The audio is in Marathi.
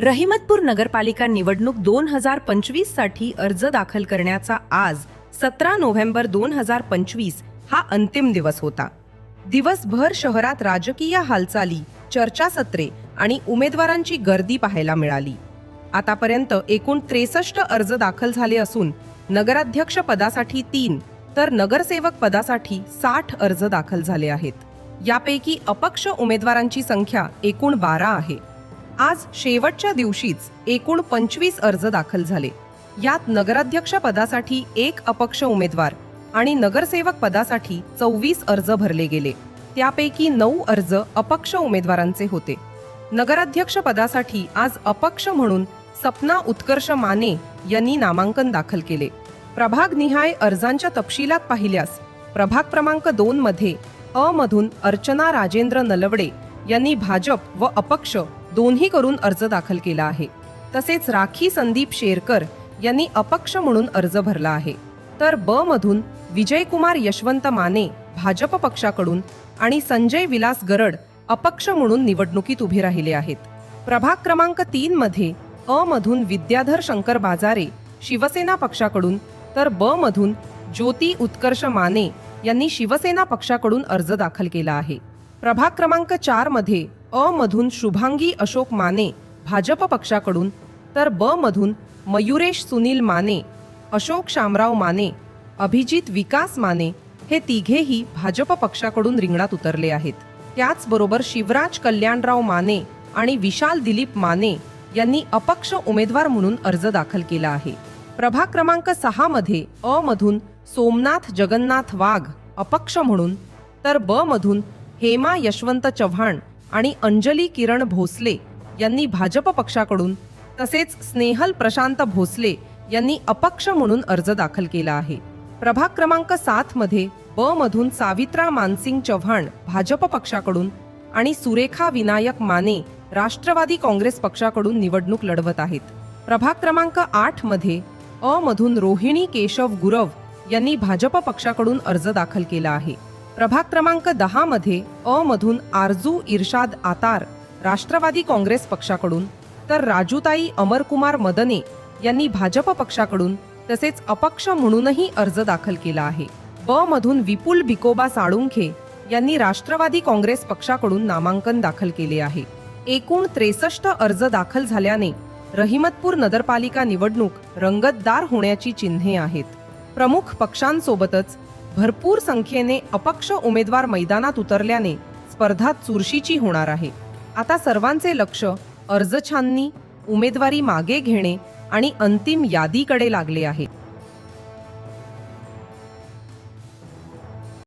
रहिमतपूर नगरपालिका निवडणूक दोन हजार पंचवीससाठी अर्ज दाखल करण्याचा आज सतरा नोव्हेंबर दोन हजार पंचवीस हा अंतिम दिवस होता. दिवसभर शहरात राजकीय हालचाली चर्चासत्रे आणि उमेदवारांची गर्दी पाहायला मिळाली. आतापर्यंत एकूण त्रेसष्ट अर्ज दाखल झाले असून नगराध्यक्ष पदासाठी तीन तर नगरसेवक पदासाठी साठ अर्ज दाखल झाले आहेत. यापैकी अपक्ष उमेदवारांची संख्या एकूण बारा आहे. आज शेवटच्या दिवशीच एकूण पंचवीस अर्ज दाखल झाले. यात नगराध्यक्ष पदासाठी एक अपक्ष उमेदवार आणि नगरसेवक पदासाठी चौवीस अर्ज भरले गेले. त्यापैकी नऊ अर्ज अपक्ष उमेदवारांचे होते. नगराध्यक्ष पदासाठी आज अपक्ष म्हणून सपना उत्कर्ष माने यांनी नामांकन दाखल केले. प्रभाग निहाय अर्जांच्या तपशिलात पाहिल्यास प्रभाग क्रमांक दोन मध्ये अमधून अर्चना राजेंद्र नलवडे यांनी भाजप व अपक्ष दोन्ही करून अर्ज दाखल केला आहे. तसेच राखी संदीप शेरकर यांनी अपक्ष म्हणून अर्ज भरला आहे. तर ब मधून विजयकुमार यशवंत माने भाजप पक्षाकडून आणि संजय विलास गरड अपक्ष म्हणून निवडणुकीत उभे राहिले आहेत. प्रभाग क्रमांक तीन मध्ये अ मधून विद्याधर शंकर बाजारे शिवसेना पक्षाकडून तर ब मधून ज्योती उत्कर्ष माने यांनी शिवसेना पक्षाकडून अर्ज दाखल केला आहे. प्रभाग क्रमांक चारमध्ये अ मधून शुभांगी अशोक माने भाजप पक्षाकडून तर ब मधून मयुरेश सुनील माने अशोक शामराव माने अभिजित विकास माने हे तिघेही भाजप पक्षाकडून रिंगणात उतरले आहेत. त्याचबरोबर शिवराज कल्याणराव माने आणि विशाल दिलीप माने यांनी अपक्ष उमेदवार म्हणून अर्ज दाखल केला आहे. प्रभाग क्रमांक सहा मध्ये अ मधून सोमनाथ जगन्नाथ वाघ अपक्ष म्हणून तर ब मधून हेमा यशवंत चव्हाण आणि अंजली किरण भोसले यांनी भाजप पक्षाकडून तसेच स्नेहल प्रशांत भोसले यांनी अपक्ष म्हणून अर्ज दाखल केला आहे. प्रभाग क्रमांक सात मध्ये ब मधून सावित्रा मानसिंग चव्हाण भाजप पक्षाकडून आणि सुरेखा विनायक माने राष्ट्रवादी काँग्रेस पक्षाकडून निवडणूक लढवत आहेत. प्रभाग क्रमांक आठमध्ये अ मधून रोहिणी केशव गुरव यांनी भाजप पक्षाकडून अर्ज दाखल केला आहे. प्रभाग क्रमांक दहा मध्ये अ मधून आरजू इर्शाद आतार राष्ट्रवादी काँग्रेस पक्षाकडून तर राजूताई अमरकुमार मदने यांनी भाजप पक्षाकडून तसेच अपक्ष म्हणूनही अर्ज दाखल केला आहे. ब मधून विपुल भिकोबा साळुंखे यांनी राष्ट्रवादी काँग्रेस पक्षाकडून नामांकन दाखल केले आहे. एकूण त्रेसष्ट अर्ज दाखल झाल्याने रहिमतपूर नगरपालिका निवडणूक रंगतदार होण्याची चिन्हे आहेत. प्रमुख पक्षांसोबतच भरपूर संख्येने अपक्ष उमेदवार मैदानात उतरल्याने स्पर्धा चुरशीची होणार आहे. आता सर्वांचे लक्ष अर्ज छाननी उमेदवारी मागे घेणे आणि अंतिम यादीकडे लागले आहे.